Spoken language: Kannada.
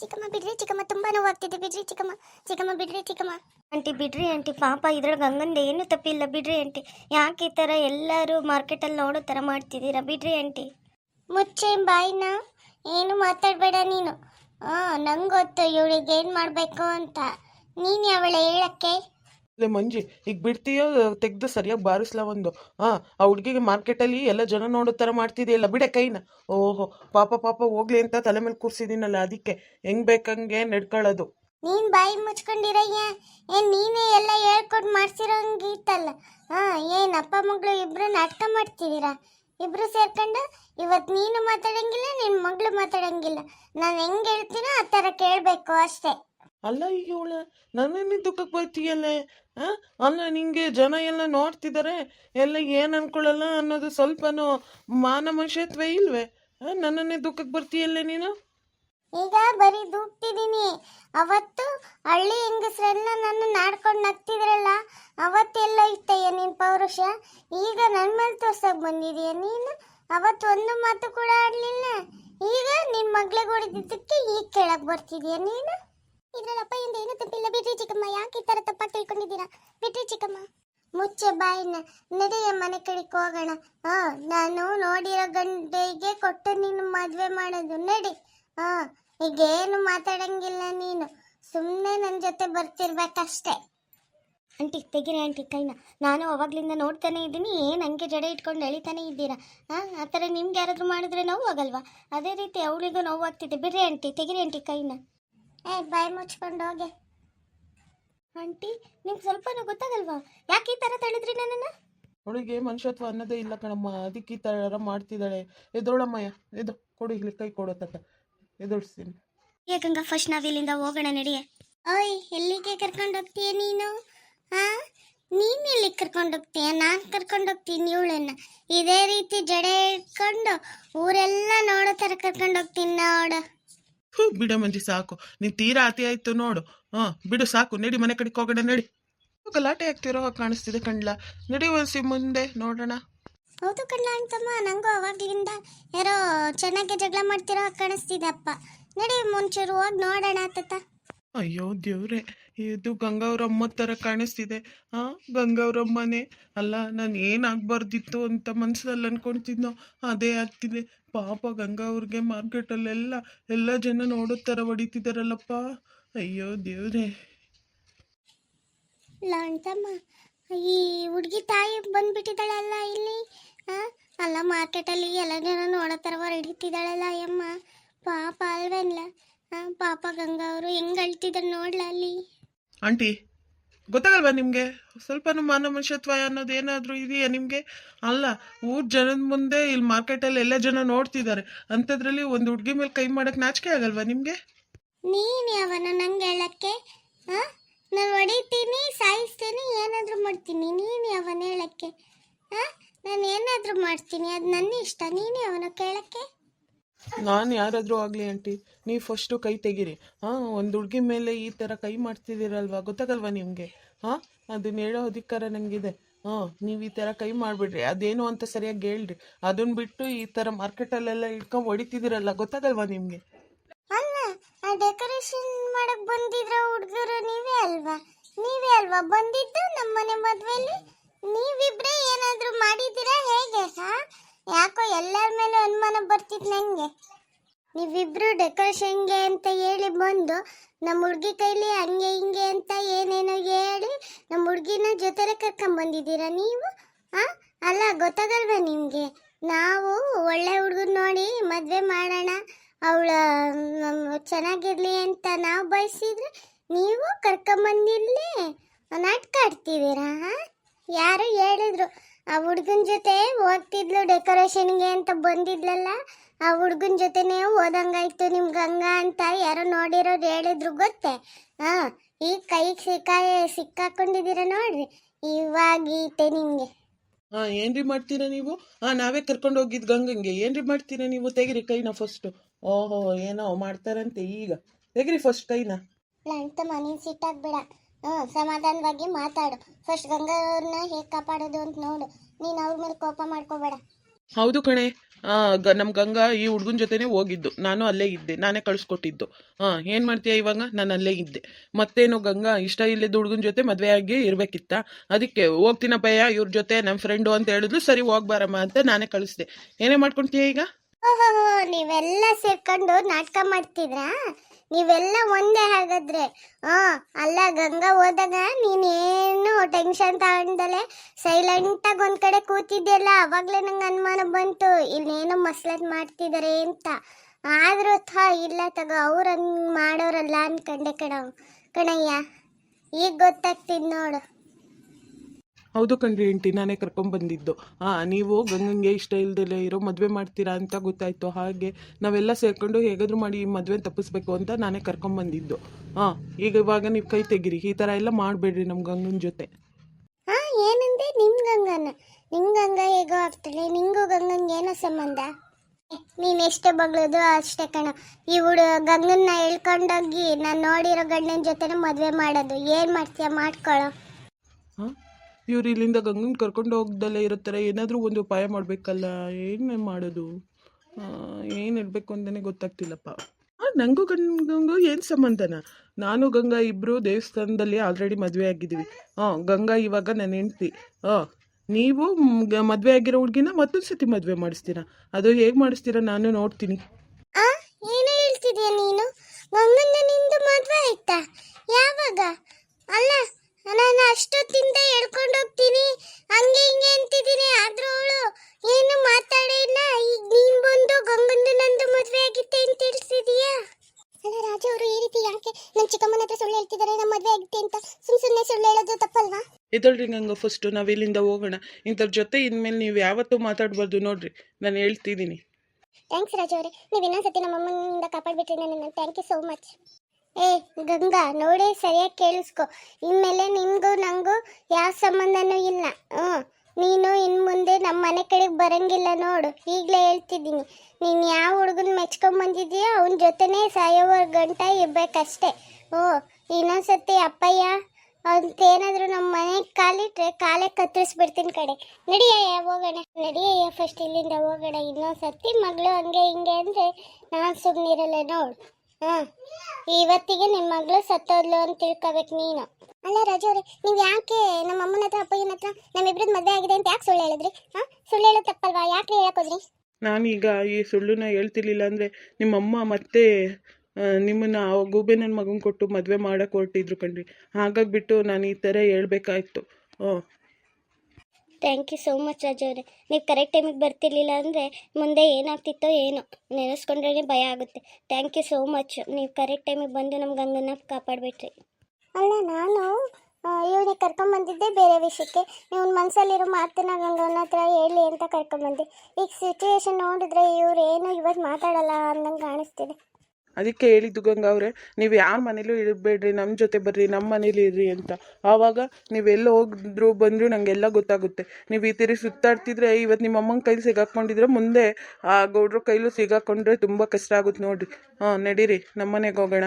ಚಿಕ್ಕಮ್ಮ ಬಿಡ್ರಿ ಚಿಕ್ಕಮ್ಮ ತುಂಬಾ ನೋವಾಗ್ತಿದೆ ಬಿಡ್ರಿ ಚಿಕ್ಕಮ್ಮ ಚಿಕ್ಕಮ್ಮ ಬಿಡ್ರಿ ಚಿಕ್ಕಮ್ಮ. ಆಂಟಿ ಬಿಡ್ರಿ ಆಂಟಿ ಪಾಪ ಇದ್ರೊಳಗೆ ಹಂಗಂದು ಏನು ತಪ್ಪಿಲ್ಲ ಬಿಡ್ರಿ ಆಂಟಿ. ಯಾಕೆ ಈ ಥರ ಎಲ್ಲರೂ ಮಾರ್ಕೆಟಲ್ಲಿ ನೋಡೋ ಥರ ಮಾಡ್ತಿದ್ದೀರಾ ಬಿಡ್ರಿ ಆಂಟಿ? ಮುಚ್ಚೆ ಬಾಯಿನ ಏನು ಮಾತಾಡಬೇಡ ನೀನು. ಹಾಂ ನಂಗೆ ಗೊತ್ತು ಇವಳಿಗೆ ಏನು ಮಾಡಬೇಕು ಅಂತ. ನೀನು ಅವಳ ಹೇಳಕ್ಕೆ? ಲೇ ಮಂಜಿ, ಈಗ ಬಿಡ್ತೀಯೋ, ತೆಗ್ದು ಸರಿಯಾಗಿ ಬಾರಿಸ್ಲ ಒಂದು. ಹಾ, ಆ ಹುಡುಗಿಗೆ ಮಾರ್ಕೆಟಲ್ಲಿ ಎಲ್ಲ ಜನ ನೋಡೋ ಥರ ಮಾಡ್ತಿದೆಯಲ್ಲ, ಬಿಡೆ ಕೈನ. ಓಹೋ, ಪಾಪ ಪಾಪ, ಹೋಗ್ಲಿ ಅಂತ ತಲೆ ಮೇಲೆ ಕೂರ್ಸಿದ್ದೀನಲ್ಲ ಅದಕ್ಕೆ ಹೆಂಗ್ ಬೇಕಂಗೆ ನಡ್ಕೊಳ್ಳೋದು ನೀನ್ ಬಾಯಿ ಮುಚ್ಕೊಂಡಿರಯ್ಯ? ಏನ್ ನೀನೇ ಎಲ್ಲ ಹೇಳ್ಕೊಟ್ ಮಾಡ್ಸಿರೋಂಗಿತ್ತಲ್ಲ. ಹಾಂ, ಏನ್ ಅಪ್ಪ, ಮಗಳು ಇಬ್ರು ನಾಟಕ ಮಾಡ್ತಿದ್ದೀರಾ ಇಬ್ರು ಸೇರ್ಕೊಂಡು ಇವತ್ತು ನೀನು ಮಾತಾಡಂಗಿಲ್ಲ ನಿನ್ನ ಮಗಳು ಮಾತಾಡಂಗಿಲ್ಲ. ನಾನು ಹೆಂಗ್ ಹೇಳ್ತೀನೋ ಆ ಥರ ಕೇಳಬೇಕು ಅಷ್ಟೇ. ಅಲ್ಲ ಈಗ ಇವಳ ನನ್ನೇ ದುಃಖಕ್ಕೆ ಬರ್ತೀಯಲ್ಲ ಆ? ಅಲ್ಲ ನಿಂಗೆ ಜನ ಎಲ್ಲ ನೋಡ್ತಿದ್ದಾರೆ ಎಲ್ಲ ಏನು ಅನ್ಕೊಳ್ಳಲ್ಲ ಅನ್ನೋದು ಸ್ವಲ್ಪನೂ ಮಾನ ಮನುಷ್ಯತ್ವ ಇಲ್ವೇ? ನನ್ನನ್ನೇ ದುಃಖಕ್ಕೆ ಬರ್ತೀಯಲ್ಲ ನೀನು? ಈಗ ಬರೀ ದೂಕ್ತಿದ್ದೀನಿ ಅವತ್ತು ಹಳ್ಳಿ ಹೆಂಗಸ್ರೆಲ್ಲ ನನ್ನ ನಾಡ್ಕೊಂಡು ನಗ್ತಿದ್ರಲ್ಲ, ಅವತ್ತೆಲ್ಲ ಇತ್ತಯ್ಯ ನಿನ್ ಪೌರುಷ? ಈಗ ನನ್ನ ಮೇಲೆ ತೋರ್ಸಕ್ ಬಂದಿದೀಯ ನೀನು? ಅವತ್ತು ಒಂದು ಮಾತು ಕೂಡ ಆಡ್ಲಿಲ್ಲ. ಈಗ ನಿನ್ ಮಗ್ಳಿಗೆ ಹೊಡೆದಿದ್ದಕ್ಕೆ ಈಗ ಕೇಳಕ್ ಬರ್ತಿದೀಯ ನೀನು? ಇದ್ರಲ್ಲಪ್ಪ ಇಂದ ಏನು ತಪ್ಪಿಲ್ಲ. ಬಿಡ್ರಿ ಚಿಕ್ಕಮ್ಮ, ಯಾಕೆ ಈ ತರ ತಪ್ಪಾಗಿ ತಿಳ್ಕೊಂಡಿದ್ದೀರಾ? ಬಿಡ್ರಿ ಚಿಕ್ಕಮ್ಮ. ಮುಚ್ಚೆ ಬಾಯಿನ, ನಡೆಯ ಮನೆ ಕಡೆಗೆ ಹೋಗೋಣ. ಹಾ ನಾನು ನೋಡಿರೋ ಗಂಟೆಗೆ ಕೊಟ್ಟು ನೀನು ಮದುವೆ ಮಾಡೋದು. ನಡಿ. ಹಾ ಈಗೇನು ಮಾತಾಡಂಗಿಲ್ಲ ನೀನು. ಸುಮ್ಮನೆ ನನ್ನ ಜೊತೆ ಬರ್ತಿರ್ಬೇಕಷ್ಟೇ. ಆಂಟಿ, ತೆಗಿರಿ ಆಂಟಿ ಕೈನ. ನಾನು ಅವಾಗ್ಲಿಂದ ನೋಡ್ತಾನೆ ಇದ್ದೀನಿ. ಏನು ಹಂಗೆ ಜಡೆ ಇಟ್ಕೊಂಡು ಎಳಿತಾನೆ ಇದ್ದೀರಾ? ಹಾಂ ಆ ಥರ ನಿಮ್ಗೆ ಯಾರಾದರೂ ಮಾಡಿದ್ರೆ ನೋವಾಗಲ್ವಾ ಅದೇ ರೀತಿ ಅವಳಿಗೂ ನೋವಾಗ್ತಿದೆ. ಬಿಡ್ರಿ ಆಂಟಿ, ತೆಗಿರಿ ಆಂಟಿ ಕೈನ. ಏ ಬಾಯಿ ಮುಚ್ಕೊಂಡು ಹೋಗೆ. ಆಂಟಿ ನಿಮ್ಗೆ ಸ್ವಲ್ಪನೂ ಗೊತ್ತಾಗಲ್ವಾ? ಯಾಕೆ ಈ ಥರ ತಳಿದ್ರಿ ನನ್ನನ್ನು? ಅವಳಿಗೆ ಮನುಷ್ಯತ್ವ ಅನ್ನೋದೇ ಇಲ್ಲ ಕಣಮ್ಮ. ಅದಕ್ಕೆ ಈ ಥರ ಮಾಡ್ತಿದ್ದಾಳೆ. ಎದೋಳಮ್ಮಯ್ಯ ಎದು ಕೊಡು ಇಲ್ಲಿ ಕೈ ಕೊಡೋ ತಕ್ಕ ಎದುರಿಸ್ತೀನಿ ಏಕಂಗ ಫಸ್ಟ್ ನಾವು ಇಲ್ಲಿಂದ ಹೋಗೋಣ ನಡಿಯೇ ಓಯ್ ಎಲ್ಲಿಗೆ ಕರ್ಕೊಂಡು ಹೋಗ್ತೀಯ ನೀನು? ಹಾ ನೀನ್ ಎಲ್ಲಿ ಕರ್ಕೊಂಡು ಹೋಗ್ತೀಯ? ನಾನು ಕರ್ಕೊಂಡು ಹೋಗ್ತೀನಿ ಇವಳನ್ನ. ಇದೇ ರೀತಿ ಜಡೆ ಇಟ್ಕೊಂಡು ಊರೆಲ್ಲ ನೋಡೋ ಥರ ಕರ್ಕೊಂಡು ಹೋಗ್ತೀನಿ ನೋಡು. ಹೂ ಬಿಡ ಮಂಜಿ ಸಾಕು. ನೀನು ತೀರಾ ಅತಿ ಆಯಿತು ನೋಡು. ಹಾಂ ಬಿಡು ಸಾಕು. ನಡಿ ಮನೆ ಕಡೆಗೆ ಹೋಗೋಣ ನಡಿ. ಗಲಾಟೆ ಆಗ್ತಿರೋ ಹಾಗೆ ಕಾಣಿಸ್ತಿದೆ ಕಣ್ಲ. ನಡಿ ಒಂದ್ಸಿ ಮುಂದೆ ನೋಡೋಣ. ಹೌದು ಕಣ್ಣ ಅಂತಮ್ಮ ನಂಗೂ ಅವಾಗ್ಲಿಂದ ಯಾರೋ ಚೆನ್ನಾಗಿ ಜಗಳ ಮಾಡ್ತಿರೋ ಹಾಗ್ ಕಾಣಿಸ್ತಿದೆ ಅಪ್ಪ. ನಡಿ ಮುಂಚೂರು ಹೋಗಿ ನೋಡೋಣ ತಾತ. ಅಯ್ಯೋ ದೇವ್ರೆ. ಇದು ಗಂಗಾವ್ರಮ್ಮ ಥರ ಕಾಣಿಸ್ತಿದೆ. ಹಾಂ ಗಂಗಾವ್ರಮ್ಮನೇ ಅಲ್ಲ, ನಾನು ಏನಾಗಬಾರ್ದಿತ್ತು ಅಂತ ಮನಸ್ಸಲ್ಲಿ ಅನ್ಕೊಂತಿದ್ನೋ, ಅದೇ ಆಗ್ತಿದೆ. ಪಾಪ ಗಂಗಾವ್ರಿಗೆ ಮಾರ್ಕೆಟಲ್ಲೆಲ್ಲ, ಎಲ್ಲ ಜನ ನೋಡೋ ಥರ ಹೊಡಿತಿದಾರಲ್ಲಪ್ಪ. ಅಯ್ಯೋ ದೇವ್ರೆ. ಈ ಹುಡುಗಿ ತಾಯಿ ಬಂದ್ಬಿಟ್ಟಿದ್ದಾಳಲ್ಲ ಇಲ್ಲಿ? ಅಲ್ಲ, ಮಾರ್ಕೆಟಲ್ಲಿ ಎಲ್ಲ ಜನ ನೋಡೋ ಥರ ಹೊರಡಿತಿದ್ದಾಳಲ್ಲ ಅಯ್ಯಮ್ಮ. ಪಾಪ ಅಲ್ವೇನ್ಲ? ಪಾಪ ಗಂಗಾ ಅವರು ಹೆಂಗ್ ಅಳ್ತಿದ್ರು ನೋಡ್ಲ ಅಲ್ಲಿ? ಆಂಟಿ, ಗೊತ್ತಾಗಲ್ವಾ ನಿಮಗೆ? ಸ್ವಲ್ಪನೂ ಮಾನ ಮನುಷ್ಯತ್ವ ಅನ್ನೋದು ಏನಾದರೂ ಇದೆಯಾ ನಿಮಗೆ? ಅಲ್ಲ, ಊರ್ ಜನದ ಮುಂದೆ ಇಲ್ಲಿ ಮಾರ್ಕೆಟಲ್ಲಿ ಎಲ್ಲ ಜನ ನೋಡ್ತಿದ್ದಾರೆ ಅಂಥದ್ರಲ್ಲಿ ಒಂದು ಹುಡುಗಿ ಮೇಲೆ ಕೈ ಮಾಡಕ್ಕೆ ನಾಚಿಕೆ ಆಗಲ್ವಾ ನಿಮಗೆ? ನೀನು ಯಾವನ ನಂಗೆ ಹೇಳಕ್ಕೆ? ನಾನು ಹೊಡಿತೀನಿ, ಸಾಯಿಸ್ತೀನಿ, ಏನಾದರೂ ಮಾಡ್ತೀನಿ. ನೀನು ಯಾವನ ಹೇಳಕ್ಕೆ? ನಾನು ಏನಾದರೂ ಮಾಡ್ತೀನಿ, ಅದು ನನ್ನ ಇಷ್ಟ. ನೀನು ಯಾವನ ಕೇಳಕ್ಕೆ? ನಾನು ಯಾರಾದರೂ ಆಗಲಿ ಆಂಟಿ, ನೀವು ಫಸ್ಟು ಕೈ ತೆಗೀರಿ. ಹಾಂ, ಒಂದು ಹುಡುಗಿ ಮೇಲೆ ಈ ಥರ ಕೈ ಮಾಡ್ತಿದ್ದೀರಲ್ವಾ? ಗೊತ್ತಾಗಲ್ವಾ ನಿಮಗೆ? ಹಾಂ ಅದನ್ನ ಹೇಳೋ ಅಧಿಕಾರ ನನಗಿದೆ ಹಾಂ, ನೀವು ಈ ಥರ ಕೈ ಮಾಡಿಬಿಡ್ರಿ. ಅದೇನು ಅಂತ ಸರಿಯಾಗಿ ಹೇಳ್ರಿ. ಅದನ್ನ ಬಿಟ್ಟು ಈ ಥರ ಮಾರ್ಕೆಟಲ್ಲೆಲ್ಲ ಇಟ್ಕೊಂಡು ಹೊಡಿತಿದ್ದೀರಲ್ಲ, ಗೊತ್ತಾಗಲ್ವಾ ನಿಮಗೆ? ಅಲ್ಲ, ಆ ಡೆಕೋರೇಷನ್ ಮಾಡಕ್ ಬಂದಿದ್ರ ಹುಡುಗರು ನೀವೇ ಅಲ್ವಾ? ನೀವೇ ಅಲ್ವಾ? ಬಂದಿದ್ದು ನಮ್ಮನೆ ಮದ್ವೆಲಿ? ನೀವಿಬ್ರೇ ಏನಾದರೂ ಮಾಡಿದ್ದೀರಾ ಹೇಗೆ? ಹಾ? ಯಾಕೋ ಎಲ್ಲರ ಮೇಲೆ ಅನುಮಾನ ಬರ್ತಿತ್ತು ನನಗೆ ನೀವಿಬ್ರು ಡೆಕೋರೇಷನ್ಗೆ ಅಂತ ಹೇಳಿ ಬಂದು ನಮ್ಮ ಹುಡುಗಿ ಕೈಲಿ ಹಂಗೆ ಹಿಂಗೆ ಅಂತ ಏನೇನೋ ಹೇಳಿ ನಮ್ಮ ಹುಡುಗಿನ ಜೊತೆಲೆ ಕರ್ಕೊಂಬಂದಿದ್ದೀರಾ ನೀವು? ಹಾಂ ಅಲ್ಲ, ಗೊತ್ತಾಗಲ್ವಾ ನಿಮಗೆ? ನಾವು ಒಳ್ಳೆ ಹುಡುಗನ ನೋಡಿ ಮದುವೆ ಮಾಡೋಣ. ಅವಳ ಚೆನ್ನಾಗಿರಲಿ ಅಂತ ನಾವು ಬಯಸಿದ್ರೆ ನೀವು ಕರ್ಕೊಂಬಂದಿರಲಿ ನಾಟಕ ಆಡ್ತಿದ್ದೀರಾ ಹಾಂ ಯಾರು ಹೇಳಿದ್ರು. ಆ ಹುಡುಗನ ಜೊತೆ ಹೋಗ್ತಿದ್ಲು ಡೆಕೋರೇಷನ್ಗೆ ಅಂತ ಬಂದಿದ್ಲಲ್ಲ ಆ ಹುಡುಗನ ಜೊತೆನೇ ಓದಂಗಾಯ್ತು ನಿಮ್ ಗಂಗಾ ಅಂತ. ಯಾರೋ ನೋಡಿರೋದು ಹೇಳಿದ್ರು ಗೊತ್ತೇ? ಹಾ ಈಗ ಕೈಗೆ ಸಿಕ್ಕಾ ಸಿಕ್ಕಾಕೊಂಡಿದ್ದೀರ ನೋಡ್ರಿ. ಇವಾಗೀತೆ ನಿಮ್ಗೆ. ಹಾ ಏನ್ರಿ ಮಾಡ್ತೀರಾ ನೀವು? ಹಾ ನಾವೇ ಕರ್ಕೊಂಡು ಹೋಗಿದ್ ಗಂಗಂಗೆ. ಏನ್ರಿ ಮಾಡ್ತೀರಾ ನೀವು? ತೆಗಿರಿ ಕೈನ ಫಸ್ಟ್ ಓಹೋ ಏನೋ ಮಾಡ್ತಾರಂತೆ ಈಗ. ತೆಗಿರಿ ಫಸ್ಟ್ ಕೈನ. ನಂತ ಮನೆ ಸಿಟ್ಟಾಗ್ಬೇಡ ಹ್ಞೂ ಸಮಾಧಾನವಾಗಿ ಮಾತಾಡು. ಫಸ್ಟ್ ಗಂಗಾವ್ರನ್ನ ಹೇಗೆ ಕಾಪಾಡೋದು ಅಂತ ನೋಡು. ನೀನು ಅವ್ರ ಮೇಲೆ ಕೋಪ ಮಾಡ್ಕೋಬೇಡ. ಹೌದು ಕಣೆ. ನಮ್ಮ ಗಂಗಾ ಈ ಹುಡುಗನ ಜೊತೆನೇ ಹೋಗಿದ್ದು. ನಾನು ಅಲ್ಲೇ ಇದ್ದೆ. ನಾನೇ ಕಳಿಸ್ಕೊಟ್ಟಿದ್ದು. ಹಾಂ ಏನು ಮಾಡ್ತೀಯ ಇವಾಗ? ನಾನು ಅಲ್ಲೇ ಇದ್ದೆ. ಮತ್ತೇನು ಗಂಗಾ ಇಷ್ಟ ಇಲ್ಲದ ಹುಡುಗನ ಜೊತೆ ಮದುವೆ ಆಗಿ ಇರಬೇಕಿತ್ತ? ಅದಕ್ಕೆ ಹೋಗ್ತೀನಪ್ಪಯ್ಯ ಇವ್ರ ಜೊತೆ ನಮ್ಮ ಫ್ರೆಂಡು ಅಂತ ಹೇಳಿದ್ರು ಸರಿ ಹೋಗ್ಬಾರಮ್ಮ ಅಂತ ನಾನೇ ಕಳಿಸ್ದೆ. ಏನೇ ಮಾಡ್ಕೊಳ್ತೀಯ ಈಗ? ಓಹೋ ನೀವೆಲ್ಲ ಸೇರ್ಕೊಂಡು ನಾಟಕ ಮಾಡ್ತಿದ್ರಾ? ನೀವೆಲ್ಲ ಒಂದೇ ಹಾಗಾದ್ರೆ. ಹಾ ಅಲ್ಲ ಗಂಗಾ ಹೋದಾಗ ನೀನೇನು ಟೆನ್ಷನ್ ತಗೊಂಡಲೆ? ಸೈಲೆಂಟ್ ಆಗಿ ಒಂದ್ ಕಡೆ ಕೂತಿದ್ಯಲ್ಲ, ಅವಾಗ್ಲೇ ನಂಗೆ ಅನುಮಾನ ಬಂತು, ಇಲ್ಲೇನೋ ಮಸ್ಲತ್ ಮಾಡ್ತಿದಾರೆ ಅಂತ. ಆದ್ರೂ ಥ, ಇಲ್ಲ ತಗೋ ಅವ್ರು ಮಾಡೋರಲ್ಲ ಅನ್ಕಂಡೆ ಕಣ. ಕಣಯ್ಯ, ಈಗ ಗೊತ್ತಾಗ್ತಿದ್ ನೋಡು. ಹೌದು ಕಣ್ರಿ ಎಂಟಿ ನಾನೇ ಕರ್ಕೊಂಬಂದಿದ್ದು ಹಾಂ ನೀವು ಗಂಗಂಗೆ ಇಷ್ಟ ಇಲ್ದಲೆ ಇರೋ ಮದುವೆ ಮಾಡ್ತೀರಾ ಅಂತ ಗೊತ್ತಾಯ್ತು. ಹಾಗೆ ನಾವೆಲ್ಲ ಸೇರ್ಕೊಂಡು ಹೇಗಾದರೂ ಮಾಡಿ ಈ ಮದುವೆ ತಪ್ಪಿಸ್ಬೇಕು ಅಂತ ನಾನೇ ಕರ್ಕೊಂಬಂದಿದ್ದು ಹಾಂ ಈಗ ಇವಾಗ ನೀವು ಕೈ ತೆಗಿರಿ. ಈ ಥರ ಎಲ್ಲ ಮಾಡಬೇಡ್ರಿ ನಮ್ಮ ಗಂಗನ ಜೊತೆ. ಹಾ ಏನಂದೆ? ನಿಮ್ ಗಂಗನ? ನಿಮ್ ಗಂಗ ಹೇಗೋ ಆಗ್ತಾಳೆ ನಿಂಗೂ ಗಂಗಂಗೆ ಏನೋ ಸಂಬಂಧ? ನೀನ್ ಎಷ್ಟೇ ಬಗ್ಳೋದು ಅಷ್ಟೇ ಕಣ. ಈ ಹುಡು ಗಂಗನ್ನ ಹೇಳ್ಕೊಂಡೋಗಿ ನಾನು ನೋಡಿರೋ ಗಂಡನ ಜೊತೆನೇ ಮದ್ವೆ ಮಾಡೋದು. ಏನ್ ಮಾಡ್ತೀಯ ಮಾಡ್ಕೊಳ್ಳೋ ಹಾಂ ಇವ್ರು ಇಲ್ಲಿಂದ ಗಂಗನ ಕರ್ಕೊಂಡು ಹೋಗ್ದಲ್ಲೇ ಇರುತ್ತಾರೆ ಏನಾದರೂ ಒಂದು ಉಪಾಯ ಮಾಡಬೇಕಲ್ಲ? ಏನು ಮಾಡೋದು? ಏನು ಇಡಬೇಕು ಅಂತಲೇ ಗೊತ್ತಾಗ್ತಿಲ್ಲಪ್ಪ. ನನಗೂ ಗಂಗಂಗೂ ಏನು ಸಂಬಂಧನ? ನಾನು, ಗಂಗಾ ಇಬ್ಬರು ದೇವಸ್ಥಾನದಲ್ಲಿ ಆಲ್ರೆಡಿ ಮದುವೆ ಆಗಿದ್ದೀವಿ ಹಾಂ ಗಂಗಾ ಇವಾಗ ನನ್ನ ಹೆಂಡ್ತಿ. ಹಾಂ ನೀವು ಮದುವೆ ಆಗಿರೋ ಹುಡುಗಿನ ಮತ್ತೊಂದು ಸತಿ ಮದುವೆ ಮಾಡಿಸ್ತೀರಾ? ಅದು ಹೇಗೆ ಮಾಡಿಸ್ತೀರಾ ನಾನು ನೋಡ್ತೀನಿ. ಏನು ಹೇಳ್ತಿದ್ಯಾ ನೀನು? ಗಂಗನ ನಿಂದು ಮದುವೆ ಆಯ್ತಾ? ಯಾವಾಗ? ಅಲ್ಲ ನಾನು ಅಷ್ಟೊತ್ತಿಂದ ಹೇಳ್ಕೊಂಡು ಹೋಗ್ತೀನಿ ಹಂಗೆ ಹಿಂಗೆ ಅಂತಿದ್ದೀನಿ. ಆದ್ರೂ ಅವಳು ಏನು ಮಾತಾಡೇ ಇಲ್ಲ. ಈಗ ನೀನ್ ಬಂದು ಗಂಗಂದು ನಂದು ಮದ್ವೆ ಆಗಿತ್ತೆ ಅಂತ ತಿಳಿಸಿದೀಯಾ? ಅಲ್ಲ ರಾಜು ಅವರು ಈ ರೀತಿ ಯಾಕೆ ನನ್ನ ಚಿಕ್ಕಮ್ಮನ ಹತ್ರ ಸುಳ್ಳು ಹೇಳ್ತಿದ್ದಾರೆ ನಮ್ಮ ಮದ್ವೆ ಆಗಿತ್ತೆ ಅಂತ ಸುಮ್ ಸುಮ್ಮನೆ ಸುಳ್ಳು ಹೇಳೋದು ತಪ್ಪಲ್ವಾ? ಇದಳ್ರಿ ಗಂಗ ಫಸ್ಟು ನಾವು ಇಲ್ಲಿಂದ ಹೋಗೋಣ. ಇಂಥವ್ರ ಜೊತೆ ಇನ್ಮೇಲೆ ನೀವು ಯಾವತ್ತೂ ಮಾತಾಡ್ಬಾರ್ದು ನೋಡ್ರಿ. ನಾನು ಹೇಳ್ತಿದ್ದೀನಿ. ಥ್ಯಾಂಕ್ಸ್ ರಾಜು ಅವರೇ. ನೀವು ಇನ್ನೊಂದ್ಸತಿ ನಮ್ಮ ಅಮ್ಮನಿಂದ ಕಾಪಾಡ್ಬಿಟ್ರಿ ನನ್ನ ಥ್ಯಾಂಕ್ ಯು ಸೋ ಮಚ್ ಏ, ಗಂಗಾ, ನೋಡಿ, ಸರಿಯಾಗಿ ಕೇಳಿಸ್ಕೊ. ಇನ್ಮೇಲೆ ನಿಮಗೂ ನನಗೂ ಯಾವ ಸಂಬಂಧನೂ ಇಲ್ಲ. ಹ್ಞೂ ನೀನು ಇನ್ನು ಮುಂದೆ ನಮ್ಮ ಮನೆ ಕಡೆಗೆ ಬರಂಗಿಲ್ಲ ನೋಡು. ಈಗಲೇ ಹೇಳ್ತಿದ್ದೀನಿ. ನೀನು ಯಾವ ಹುಡುಗನ ಮೆಚ್ಕೊಂಬಂದಿದೀಯೋ ಅವನ ಜೊತೆನೇ ಸಾಯೋವರ್ ಗಂಟ ಇರಬೇಕಷ್ಟೇ. ಓ, ಇನ್ನೊಂದ್ಸತಿ ಅಪ್ಪಯ್ಯ, ಅಂತೇನಾದರೂ ನಮ್ಮ ಮನೆಗೆ ಕಾಲಿಟ್ರೆ ಕಾಲೇ ಕತ್ತರಿಸ್ಬಿಡ್ತೀನಿ ಕಡೆ ನಡಿಯಯ್ಯ ಹೋಗೋಣ. ನಡಿಯಯ್ಯ ಫಸ್ಟ್ ಇಲ್ಲಿಂದ ಹೋಗೋಣ. ಇನ್ನೊಂದ್ಸತಿ ಮಗಳು ಹಂಗೆ ಹಿಂಗೆ ಅಂದರೆ ನಾನು ಸುಮ್ಮನಿರಲ್ಲ ನೋಡು. ಹಾಂ ಇವತ್ತಿಗೆ ನಿಮ್ಮ ಮಗಳು ಸತ್ತೋದ್ಲು ಅಂತ ತಿಳ್ಕೊಬೇಕು ನೀನು. ಅಲ್ಲ ರಾಜು ನೀವು ಯಾಕೆ ನಮ್ಮ ಅಮ್ಮನ ಹತ್ರ, ಅಪ್ಪಯ್ಯನ ಹತ್ರ ನಮ್ಮಿಬ್ರದ್ದು ಮದುವೆ ಆಗಿದೆ ಅಂತ ಯಾಕೆ ಸುಳ್ಳು ಹೇಳಿದ್ರಿ? ಸುಳ್ಳು ಹೇಳೋದು ತಪ್ಪಲ್ವಾ? ಯಾಕೆ ಹೇಳಕ್ ಹೋದ್ರಿ ನಾನೀಗ ಈ ಸುಳ್ಳುನ ಹೇಳ್ತಿರ್ಲಿಲ್ಲ ಅಂದರೆ ನಿಮ್ಮಮ್ಮ ಮತ್ತೆ ನಿಮ್ಮನ್ನ ಆ ಗೂಬೆ ಮಗನ ಕೊಟ್ಟು ಮದುವೆ ಮಾಡಕ್ಕೆ ಹೊರಟಿದ್ರು ಕಣ್ರಿ. ಹಾಗಾಗ್ಬಿಟ್ಟು ನಾನು ಈ ಥರ ಹೇಳ್ಬೇಕಾಯ್ತು. Thank you so much Raju ಅವರೇ. ನೀವು ಕರೆಕ್ಟ್ ಟೈಮಿಗೆ ಬರ್ತಿರ್ಲಿಲ್ಲ ಅಂದರೆ ಮುಂದೆ ಏನಾಗ್ತಿತ್ತೋ ಏನೋ ನೆನೆಸ್ಕೊಂಡ್ರೇ ಭಯ ಆಗುತ್ತೆ. ಥ್ಯಾಂಕ್ ಯು ಸೋ ಮಚ್ ನೀವು ಕರೆಕ್ಟ್ ಟೈಮಿಗೆ ಬಂದು ನಮ್ಮ ಗಂಗನ್ನ ಕಾಪಾಡಿಬಿಟ್ರಿ. ಅಲ್ಲ, ನಾನು ಇವನಿಗೆ ಕರ್ಕೊಂಬಂದಿದ್ದೆ ಬೇರೆ ವಿಷಯಕ್ಕೆ. ಇವನ ಮನಸ್ಸಲ್ಲಿರೋ ಮಾತನ್ನ ಗಂಗನ ಹತ್ರ ಹೇಳಿ ಅಂತ ಕರ್ಕೊಂಬಂದೆ ಈಗ ಸಿಚುವೇಶನ್ ನೋಡಿದ್ರೆ ಇವ್ರು ಏನು ಇವತ್ತು ಮಾತಾಡಲ್ಲ ಅಂದಂಗೆ ಕಾಣಿಸ್ತಿದೆ. ಅದಕ್ಕೆ ಹೇಳಿದ್ದು ಗಂಗಾ ಅವರೇ, ನೀವು ಯಾರ ಮನೇಲೂ ಇರಬೇಡ್ರಿ ನಮ್ಮ ಜೊತೆ ಬರ್ರಿ ನಮ್ಮ ಮನೇಲಿ ಇರ್ರಿ ಅಂತ. ಆವಾಗ ನೀವೆಲ್ಲ ಹೋಗಿದ್ರು ಬಂದರೂ ನನಗೆಲ್ಲ ಗೊತ್ತಾಗುತ್ತೆ. ನೀವು ಈ ತಿರಿ ಸುತ್ತಾಡ್ತಿದ್ರೆ ಇವತ್ತು ನಿಮ್ಮ ಅಮ್ಮನ ಕೈಲಿ ಸಿಗಾಕೊಂಡಿದ್ರೆ ಮುಂದೆ ಆ ಗೌಡ್ರ ಕೈಲೂ ಸಿಗಾಕೊಂಡ್ರೆ ತುಂಬ ಕಷ್ಟ ಆಗುತ್ತೆ ನೋಡಿರಿ. ಹಾಂ, ನಡೀರಿ ನಮ್ಮ ಮನೆಗೆ ಹೋಗೋಣ.